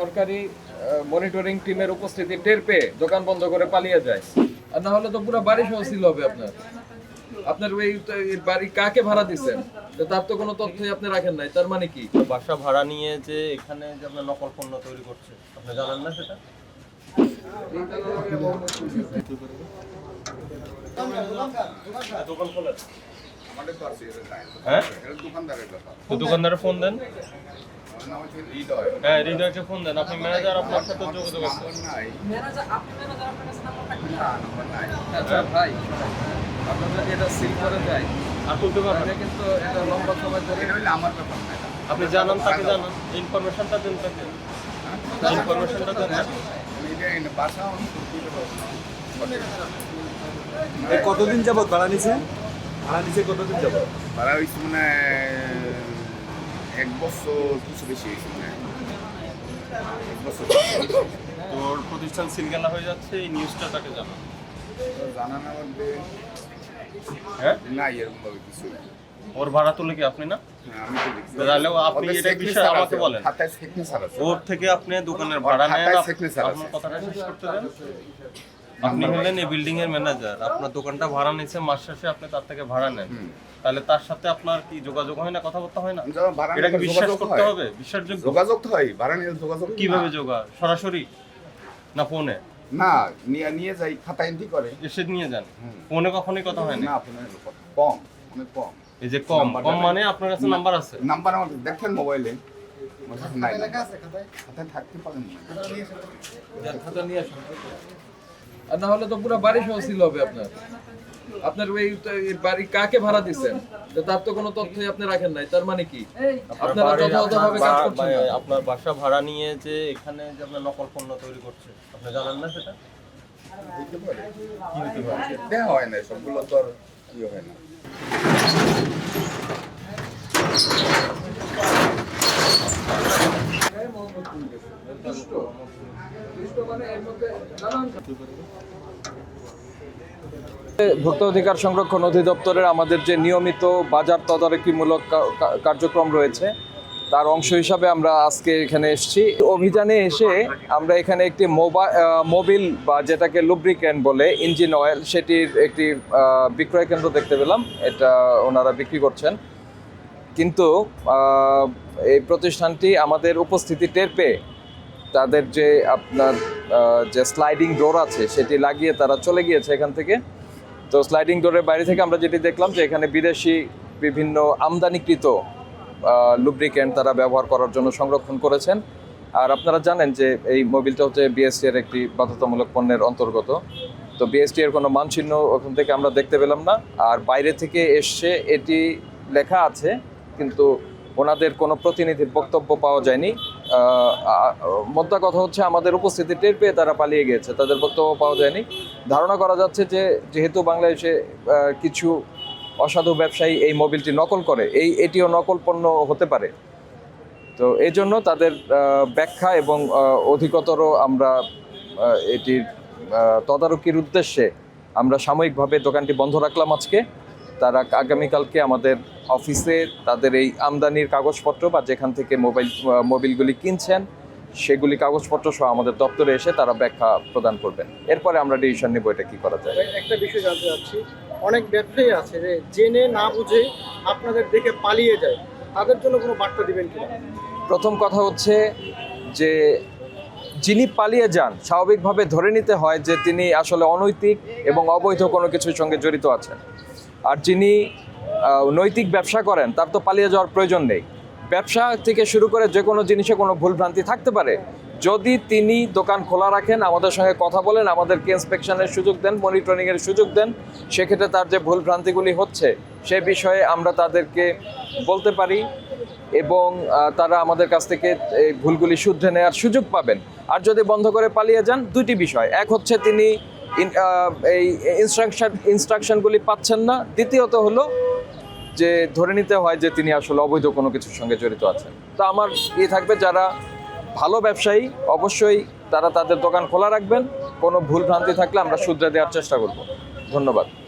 সরকারি মনিটরিং টিমের উপস্থিতি টের পেয়ে দোকান বন্ধ করে পালিয়ে যায়। আর না হলে তো পুরো বাড়ি সহ ছিল হবে আপনার। আপনার ওই বাড়ি কাকে ভাড়া দিচ্ছেন? তার তো কোনো তথ্যই আপনি রাখেন নাই তার মানে কি? বাসা ভাড়া নিয়ে যে এখানে যে আপনার নকল পণ্য তৈরি করছে আপনি জানেন না সেটা? দোকান নাই। হ্যাঁ? দোকানদারের ফোন দেন আমার নাম হচ্ছে হৃদয় হ্যাঁ হৃদয়কে ফোন দেন। আপনি ম্যানেজার আপনার সাথে যোগাযোগ নাম্বার নাই আচ্ছা ভাই আপনার যদি এটা সিল করে যায় আর পারবেন। কিন্তু এটা লম্বা সময় ধরে হইলে আমার ব্যাপার না আপনি জানান তাকে জানান। ইনফরমেশনটা দেন তাকে। ইনফরমেশনটা দেন। হ্যাঁ? কতদিন যাবত ভাড়া নিছে? ভাড়া নিছে কতদিন যাবত? ভাড়া হয়েছে মানে এক বছর কিছু বেশি হয়েছে মানে এক বছর। তোর প্রতিষ্ঠান সিলগালা হয়ে যাচ্ছে এই নিউজটা তাকে মধ্যে হ্যাঁ? এরকম ভাবে কিছু। ওর ভাড়া তুলে কি আপনি না? হ্যাঁ, আমি তো দেখছি। তাহলেও আপনি এটা বিষয়ে আমাকে বলেন। ওর থেকে আপনি দোকানের ভাড়া নেন। আপনার কথাটা শেষ করতে দেন। আপনি হলেন এই বিল্ডিং এর ম্যানেজার আপনার দোকানটা ভাড়া নিচ্ছে মাস শেষে আপনি তার থেকে ভাড়া নেন। তাহলে তার সাথে আপনার কি যোগাযোগ হয় না কথাবার্তা হয় না? এটা কি বিশ্বাস যোগাযোগ করতে হবে? বিশ্বাসযোগ্য? যোগাযোগ তো হয় ভাড়া নিয়ে যোগাযোগ কীভাবে না। যোগা সরাসরি? না ফোনে? না নিয়ে নিয়ে যাই খাতা এন্ট্রি করে। এসে নিয়ে যান? ফোনে কখনোই কথা হয় না? না আপনার কম অনেক কম। এই যে কম কম মানে আপনার কাছে নাম্বার আছে? নাম্বার আমার দেখেন মোবাইলে খাতায় থাকতে পারেন না। খাতা নিয়ে আসুন। আর না হলে তো পুরো বাড়ি সহ ছিল হবে আপনার। আপনার ওই বাড়ি কাকে ভাড়া দিচ্ছেন? তার তো কোনো তথ্যই আপনি রাখেন নাই তার মানে কি? আপনারা যথাযথভাবে কাজ আপনার করছেন আপনার বাসা ভাড়া নিয়ে যে এখানে যে আপনার নকল পণ্য তৈরি করছে আপনি জানেন না সেটা? দেওয়া হয় না সবগুলো তো আর ইয়ে হয় না। ভোক্তা অধিকার সংরক্ষণ অধিদপ্তরের আমাদের যে নিয়মিত বাজার তদারকিমূলক কার্যক্রম রয়েছে, তার অংশ হিসাবে আমরা আজকে এখানে এসেছি। অভিযানে এসে আমরা এখানে একটি মোবিল বা যেটাকে লুব্রিক্যান্ট বলে, ইঞ্জিন অয়েল, সেটির একটি বিক্রয় কেন্দ্র দেখতে পেলাম, এটা ওনারা বিক্রি করছেন। কিন্তু এই প্রতিষ্ঠানটি আমাদের উপস্থিতি টের পেয়ে তাদের যে আপনার যে স্লাইডিং ডোর আছে, সেটি লাগিয়ে তারা চলে গিয়েছে এখান থেকে। তো স্লাইডিং ডোরের বাইরে থেকে আমরা যেটি দেখলাম যে এখানে বিদেশি বিভিন্ন আমদানিকৃত লুব্রিকেন্ট তারা ব্যবহার করার জন্য সংরক্ষণ করেছেন। আর আপনারা জানেন যে এই মোবিলটা হচ্ছে বিএসটি এর একটি বাধ্যতামূলক পণ্যের অন্তর্গত। তো বিএসটি এর কোনো মানচিহ্ন ওখান থেকে আমরা দেখতে পেলাম না। আর বাইরে থেকে এসছে এটি লেখা আছে, কিন্তু ওনাদের কোনো প্রতিনিধির বক্তব্য পাওয়া যায়নি। মোদ্দা কথা হচ্ছে আমাদের উপস্থিতি টের পেয়ে তারা পালিয়ে গিয়েছে, তাদের বক্তব্য পাওয়া যায়নি। ধারণা করা যাচ্ছে যে, যেহেতু বাংলাদেশে কিছু অসাধু ব্যবসায়ী এই মোবিলটি নকল করে, এই, এটিও নকল পণ্য হতে পারে। তো এই জন্য তাদের ব্যাখ্যা এবং অধিকতর আমরা এটির তদারকির উদ্দেশ্যে আমরা সাময়িকভাবে দোকানটি বন্ধ রাখলাম আজকে। তারা আগামীকালকে আমাদের অফিসে তাদের এই আমদানির কাগজপত্র বা যেখান থেকে মোবাইল মোবিলগুলি কিনছেন সেগুলি কাগজপত্র সহ আমাদের দপ্তরে এসে তারা ব্যাখ্যা প্রদান করবেন। এরপরে আমরা ডিসিশন নেব এটা কি করা যায়। একটা বিষয় জানতে চাচ্ছি। অনেক ব্যবসায়ী আছে যে জেনে না বুঝে আপনাদের দেখে পালিয়ে যায়। তাদের জন্য কোনো বার্তা দিবেন কিনা? প্রথম কথা হচ্ছে যে যিনি পালিয়ে যান স্বাভাবিকভাবে ধরে নিতে হয় যে তিনি আসলে অনৈতিক এবং অবৈধ কোনো কিছুর সঙ্গে জড়িত আছেন। আর যিনি নৈতিক ব্যবসা করেন, তার তো পালিয়ে যাওয়ার প্রয়োজন নেই। ব্যবসা থেকে শুরু করে যে কোনো জিনিসে কোনো ভুলভ্রান্তি থাকতে পারে। যদি তিনি দোকান খোলা রাখেন, আমাদের সঙ্গে কথা বলেন, আমাদেরকে ইন্সপেকশনের সুযোগ দেন, মনিটরিংয়ের সুযোগ দেন, সেক্ষেত্রে তার যে ভুলভ্রান্তিগুলি হচ্ছে, সে বিষয়ে আমরা তাদেরকে বলতে পারি এবং তারা আমাদের কাছ থেকে এই ভুলগুলি শুদ্ধে নেওয়ার সুযোগ পাবেন। আর যদি বন্ধ করে পালিয়ে যান দুইটি বিষয়। এক হচ্ছে তিনি এই ইনস্ট্রাকশন ইনস্ট্রাকশনগুলি পাচ্ছেন না। দ্বিতীয়ত হলো যে ধরে নিতে হয় যে তিনি আসলে অবৈধ কোনো কিছুর সঙ্গে জড়িত আছেন। তো আমার ইয়ে থাকবে যারা ভালো ব্যবসায়ী, অবশ্যই তারা তাদের দোকান খোলা রাখবেন। কোনো ভুল ভ্রান্তি থাকলে আমরা শুধরে দেওয়ার চেষ্টা করব। ধন্যবাদ।